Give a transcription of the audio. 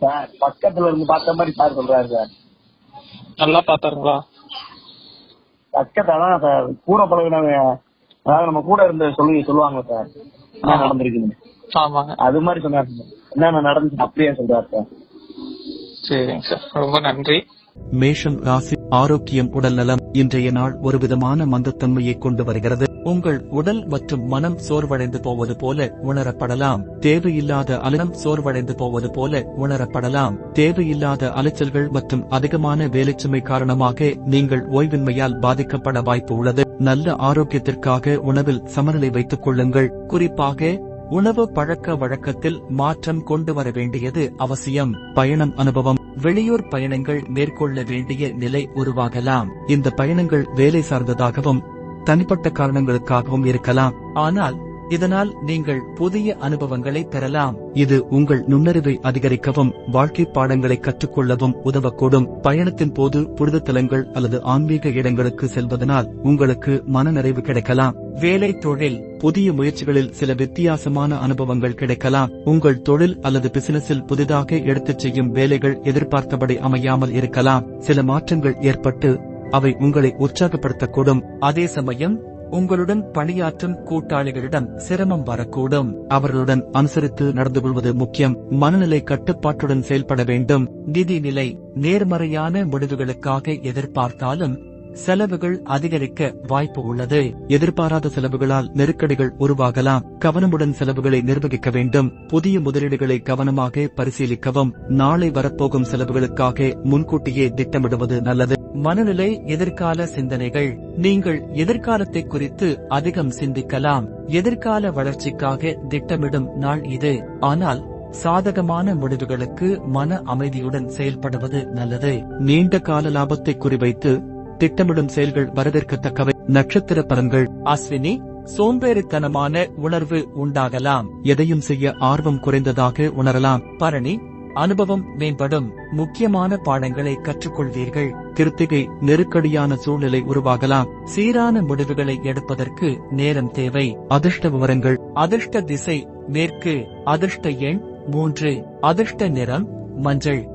Sir பக்கத்துல இருந்து பார்த்த மாதிரி சார் சொல்றாரு சார். நல்லா பாத்தாருங்களா பக்கத்துல தான் சார் கூட பழகினவங்க அதாவது நம்ம கூட இருந்த சொல்லி சொல்லுவாங்க சார் என்ன நடந்திருக்குன்னு ஆமாங்க. அது மாதிரி சொன்னார் சார். என்னென்ன நடந்துச்சு அப்படியே சொல்றாரு சார். சரிங்க சார். ரொம்ப நன்றி. மேஷம் ராசி ஆரோக்கியம் உடல் நலம் இன்றைய நாள் ஒரு விதமான மந்தத்தன்மையை கொண்டு வருகிறது. உங்கள் உடல் மற்றும் மனம் சோர்வடைந்து போவது போல உணரப்படலாம். தேவையில்லாத அலனம் சோர்வடைந்து போவது போல உணரப்படலாம். தேவையில்லாத அலைச்சல்கள் மற்றும் அதிகமான வேலைச்சுமை காரணமாக நீங்கள் ஓய்வின்மையால் பாதிக்கப்பட வாய்ப்பு உள்ளது. நல்ல ஆரோக்கியத்திற்காக உணவில் சமநிலை வைத்துக் கொள்ளுங்கள். குறிப்பாக உணவு பழக்க வழக்கத்தில் மாற்றம் கொண்டு வர வேண்டியது அவசியம். பயணம் அனுபவம். வெளியூர் பயணங்கள் மேற்கொள்ள வேண்டிய நிலை உருவாகலாம். இந்த பயணங்கள் வேலை சார்ந்ததாகவும் தனிப்பட்ட காரணங்களுக்காகவும் இருக்கலாம். ஆனால் இதனால் நீங்கள் புதிய அனுபவங்களை பெறலாம். இது உங்கள் நுண்ணறிவை அதிகரிக்கவும் வாழ்க்கை பாடங்களை கற்றுக்கொள்ளவும் உதவக்கூடும். பயணத்தின் போது புனித தலங்கள் அல்லது ஆன்மீக இடங்களுக்கு செல்வதனால் உங்களுக்கு மனநிறைவு கிடைக்கலாம். வேலை தொழில் புதிய முயற்சிகளில் சில வித்தியாசமான அனுபவங்கள் கிடைக்கலாம். உங்கள் தொழில் அல்லது பிசினஸில் புதிதாக எடுத்துச் செய்யும் வேலைகள் எதிர்பார்த்தபடி அமையாமல் இருக்கலாம். சில மாற்றங்கள் ஏற்பட்டு அவை உங்களை உற்சாகப்படுத்தக்கூடும். அதே சமயம் உங்களுடன் பணியாற்றும் கூட்டாளிகளிடம் சிரமம் வரக்கூடும். அவர்களுடன் அனுசரித்து நடந்து கொள்வது முக்கியம். மனநிலை கட்டுப்பாட்டுடன் செயல்பட வேண்டும். நிதி நிலை நேர்மறையான முடிவுகளுக்காக எதிர்பார்த்தாலும் செலவுகள் அதிகரிக்க வாய்ப்பு உள்ளது. எதிர்பாராத செலவுகளால் நெருக்கடிகள் உருவாகலாம். கவனமுடன் செலவுகளை நிர்வகிக்க வேண்டும். புதிய முதலீடுகளை கவனமாக பரிசீலிக்கவும். நாளை வரப்போகும் செலவுகளுக்காக முன்கூட்டியே திட்டமிடுவது நல்லது. மனநிலை எதிர்கால சிந்தனைகள். நீங்கள் எதிர்காலத்தை குறித்து அதிகம் சிந்திக்கலாம். எதிர்கால வளர்ச்சிக்காக திட்டமிடும் நாள் இது. ஆனால் சாதகமான முடிவுகளுக்கு மன அமைதியுடன் செயல்படுவது நல்லது. நீண்ட கால லாபத்தை குறிவைத்து திட்டமிடும் செயல்கள் வரவேற்கத்தக்கவை. நட்சத்திர பலன்கள். அஸ்வினி சோம்பேறித்தனமான உணர்வு உண்டாகலாம். எதையும் செய்ய ஆர்வம் குறைந்ததாக உணரலாம். பரணி அனுபவம் மேம்படும். முக்கியமான பாடங்களை கற்றுக்கொள்வீர்கள். கிருத்திகை நெருக்கடியான சூழ்நிலை உருவாகலாம். சீரான முடிவுகளை எடுப்பதற்கு நேரம் தேவை. அதிர்ஷ்ட விவரங்கள். அதிர்ஷ்ட திசை மேற்கு. அதிர்ஷ்ட எண் மூன்று. அதிர்ஷ்ட நிறம் மஞ்சள்.